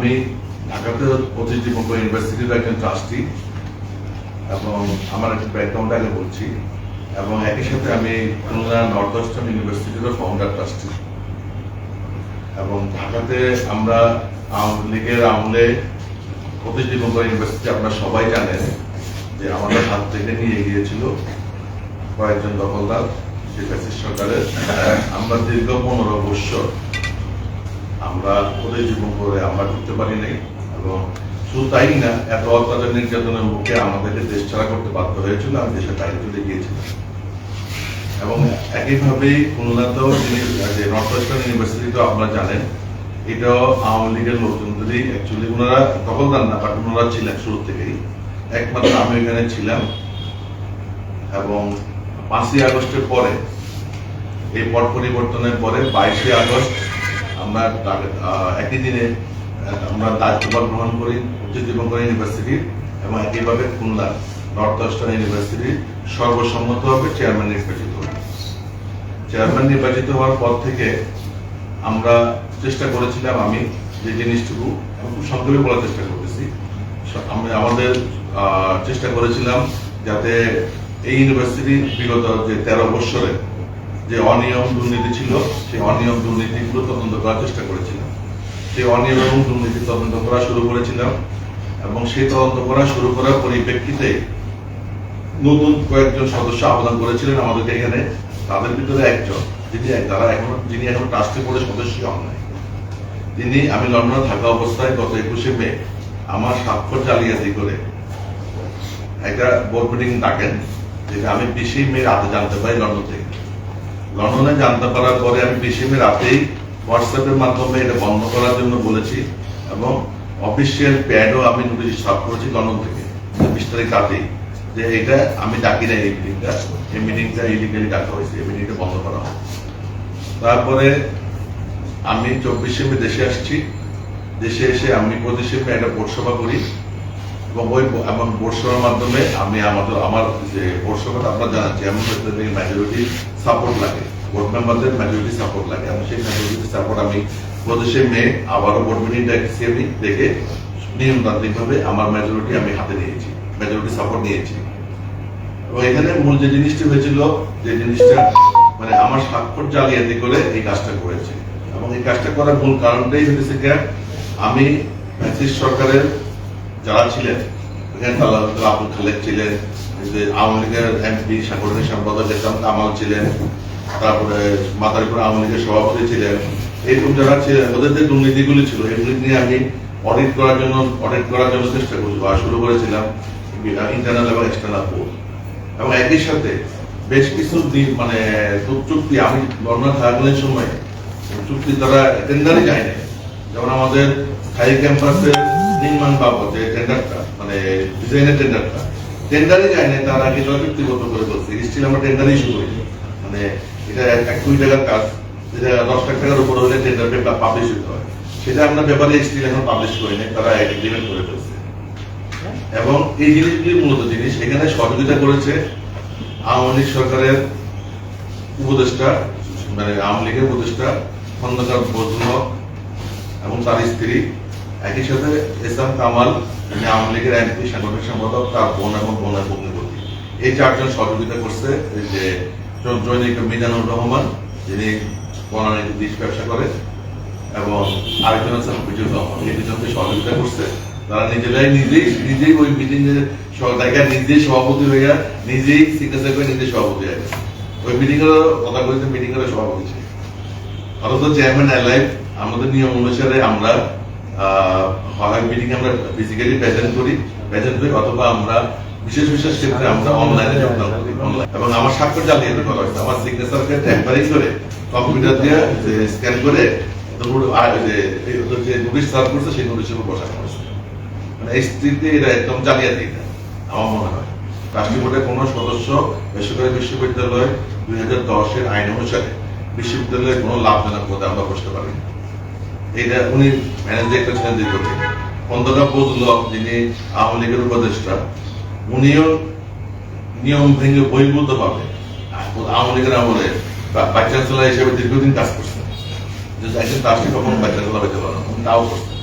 আমি ঢাকাতে পঁচিশ ডিপঙ্কর ইউনিভার্সিটির একজন ট্রাস্টি এবং আমার একটা ব্যাকগ্রাউন্ড আগে বলছি এবং একই সাথে আমি খুলনা নর্থ ওয়েস্টার্ন ইউনিভার্সিটিরও ফাউন্ডার ট্রাস্টি এবং ঢাকাতে আমরা আওয়ামী লীগের আমলে পঁচিশ ডিপঙ্কর ইউনিভার্সিটি আপনারা সবাই জানেন যে আমাদের হাত থেকে নিয়ে গিয়েছিল কয়েকজন দখলদার হাসিনা সরকারের। আমরা দীর্ঘ পনেরো বৎসর আমরা ওদের জীবন করে আমরা ঢুকতে পারি নাই এবং শুধু তাই না, এত অত্যাচার নির্যাতনের মুখে আমাদেরকে দেশ ছাড়া করতে বাধ্য হয়েছিল, আমি দেশের বাইরে চলে গিয়েছিলাম। এবং একইভাবে খুলনাতেও যিনি, যে নর্থ ওয়েস্টার্ন ইউনিভার্সিটিতেও আপনারা জানেন, এটাও আওয়ামী লীগের লোকজনদেরই অ্যাকচুয়ালি ওনারা দখলদার না বাট ওনারা ছিলেন শুরু থেকেই। একমাত্র আমি এখানে ছিলাম। এবং পাঁচই আগস্টের পরে, এই পট পরিবর্তনের পরে বাইশে আগস্ট আমরা একই দিনে আমরা দায়িত্বভার গ্রহণ করি উচ্চ দীপঙ্কর ইউনিভার্সিটি এবং একইভাবে খুলনা নর্থ ওয়েস্টার্ন ইউনিভার্সিটি সর্বসম্মতভাবে চেয়ারম্যান নির্বাচিত হই চেয়ারম্যান নির্বাচিত হওয়ার পর থেকে আমরা চেষ্টা করেছিলাম আমি যে জিনিসটুকু খুব সংক্ষেপে বলার চেষ্টা করতেছি। আমি আমাদের চেষ্টা করেছিলাম যাতে এই ইউনিভার্সিটি বিগত যে তেরো বৎসরে যে অনিয়ম দুর্নীতি ছিল, সেই অনিয়ম দুর্নীতিগুলো তদন্ত করার চেষ্টা করেছিলাম। সেই অনিয়ম এবং দুর্নীতি তদন্ত করা শুরু করেছিলাম এবং সেই তদন্ত করা শুরু করার পরিপ্রেক্ষিতে নতুন কয়েকজন সদস্য আবেদন করেছিলেন আমাদেরকে এখানে। তাদের ভিতরে একজন, যিনি যারা এখন যিনি এখন ট্রাস্টি বোর্ডের সদস্য হন নাই। তিনি আমি লন্ডনে থাকা অবস্থায় গত একুশে মে আমার স্বাক্ষর জালিয়াতি করে একটা বোর্ড মিটিং ডাকেন, যেটা আমি বিশে মে রাতে জানতে পারি লন্ডন থেকে। লন্ডনে জানতে পারার পরে আমি বিশে মে রাতেই হোয়াটসঅ্যাপের মাধ্যমে এটা বন্ধ করার জন্য বলেছি এবং অফিসিয়াল প্যাডও আমি নোটিশ সার্ভ করেছি লন্ডন থেকে। বিশ তারিখ রাতেই যে এটা আমি ডাকি না এই মিটিংটা এই মিটিংটা ইলিগালি ডাকা হয়েছে, এই মিটিংটা বন্ধ করা হয় তারপরে আমি চব্বিশে মে দেশে আসছি। দেশে এসে আমি মে একটা বোর্ড সভা করি। এবং ওই এবং বোর্ড সভার মাধ্যমে আমি আমাদের আমার যে বোর্ড সভাটা আপনার জানেন চেয়ারম্যান প্রেসিডেন্টের মেজরিটি সাপোর্ট লাগে বোর্ড মেম্বারদের মেজরিটি সাপোর্ট লাগে। এবং সেই মেজরিটি সাপোর্ট আমি পঁচিশে মে আবারও বোর্ড মিটিং ডাকছি আমি দেখে নিয়মতান্ত্রিকভাবে আমার মেজরিটি আমি হাতে নিয়েছি মেজরিটি সাপোর্ট নিয়েছি। এবং এখানে মূল যে জিনিসটি হয়েছিল, যে জিনিসটা মানে আমার স্বাক্ষর জালিয়াতি করে এই কাজটা করেছে। এবং এই কাজটা করার মূল কারণটাই হচ্ছে কি আমি সরকারের যারা ছিলেন আব্দুল খালেদ ছিলেন আওয়ামী লীগের এমপি, সাংগঠনিক সম্পাদক ইসলাম কামাল ছিলেন, তারপরে মাদারীপুর আওয়ামী লীগের সভাপতি ছিলেন। এইরকম যারা ছিলেন, ওদের যে দুর্নীতিগুলি ছিল, এগুলি নিয়ে আমি অডিট করার জন্য অডিট করার জন্য চেষ্টা করছি বা শুরু করেছিলাম ইন্টারনাল এবং এক্সটার্নাল বোর্ড এবং একই সাথে বেশ কিছু দিন মানে চুক- চুক্তি আমি লন্ডন থাকাকালীন সময় চুক্তি তারা টেন্ডারে যায় না যেমন আমাদের স্থায়ী ক্যাম্পাসের নির্মাণ বাবদ যে টেন্ডারটা মানে ডিজাইনের টেন্ডারটা টেন্ডারে যায় না তার আগে চুক্তিগত করে বলছে। স্টিল আমরা টেন্ডারই শুরু করি। মানে এটা এক- কোটি টাকার কাজ, যেটা দশ লাখ টাকার উপর হলে টেন্ডার পেপার পাবলিশ হতে হয়। সেটা আমরা পেপারে স্টিল এখন পাবলিশ করি নাই, তারা এগ্রিমেন্ট করে ফেলছে। এবং এই জিনিসগুলি মূলত জিনিস, এখানে সহযোগিতা করেছে আওয়ামী লীগ সরকারের উপদেষ্টা মানে আওয়ামী লীগের উপদেষ্টা খন্দকার হক এবং তার স্ত্রী একই সাথে ইসলাম কামাল আওয়ামী লীগের এমপি সাংগঠনিক সম্পাদক, তার বোন এবং বোনের ভগ্নিপতি। এই চারজন সহযোগিতা করছে যে জৈনিক মিজানুর রহমান, যিনি বনানীতে দিশ ব্যবসা করে, এবং আরেকজন আছে হাফিজুর রহমান। এই দুজনকে সহযোগিতা করছে। তারা নিজেরাই নিজেই নিজেই ওই মিটিং এর জায়গায় নিজেই সভাপতি হইয়া নিজেই সিগনেচার করে নিজেই সভাপতি হয়ে। ওই মিটিং এর কথা বলতে মিটিং এর সভাপতি ছিল। অথচ চেয়ারম্যান অ্যালাইভ আমাদের নিয়ম অনুসারে আমরা হয় মিটিং আমরা ফিজিক্যালি প্রেজেন্ট করি প্রেজেন্ট করি অথবা আমরা বিশেষ বিশেষ ক্ষেত্রে আমরা অনলাইনে যোগদান করি। এবং আমার স্বাক্ষর করা হয়েছে আমার সিগনেচারকে ট্যাম্পারিং করে কম্পিউটার দিয়ে স্ক্যান করে যে নোটিশ সার্ভ করছে সেই নোটিশের উপর বসানো হয়েছে মানে এই স্থিতিতে এটা একদম জালিয়াতি আমার মনে হয় রাষ্ট্রীয় বোর্ডের কোনো সদস্য বেসরকারি বিশ্ববিদ্যালয় দুই হাজার দশের আইন অনুসারে বিশ্ববিদ্যালয়ের কোনো লাভজনক পদে আমরা বসতে পারি না। এটা উনি ম্যানেজার ছিলেন দীর্ঘদিন খন্দকার বদুল হক, যিনি আওয়ামী লীগের উপদেষ্টা উনিও নিয়ম ভেঙে বহির্ভূত পাবে। আওয়ামী লীগের আমলে ভাইস চ্যান্সেলার হিসেবে দীর্ঘদিন কাজ করছেন যে একজন তার কখনো ভাইস চ্যান্সেলার হইতে পারে না, উনি তাও করছেন।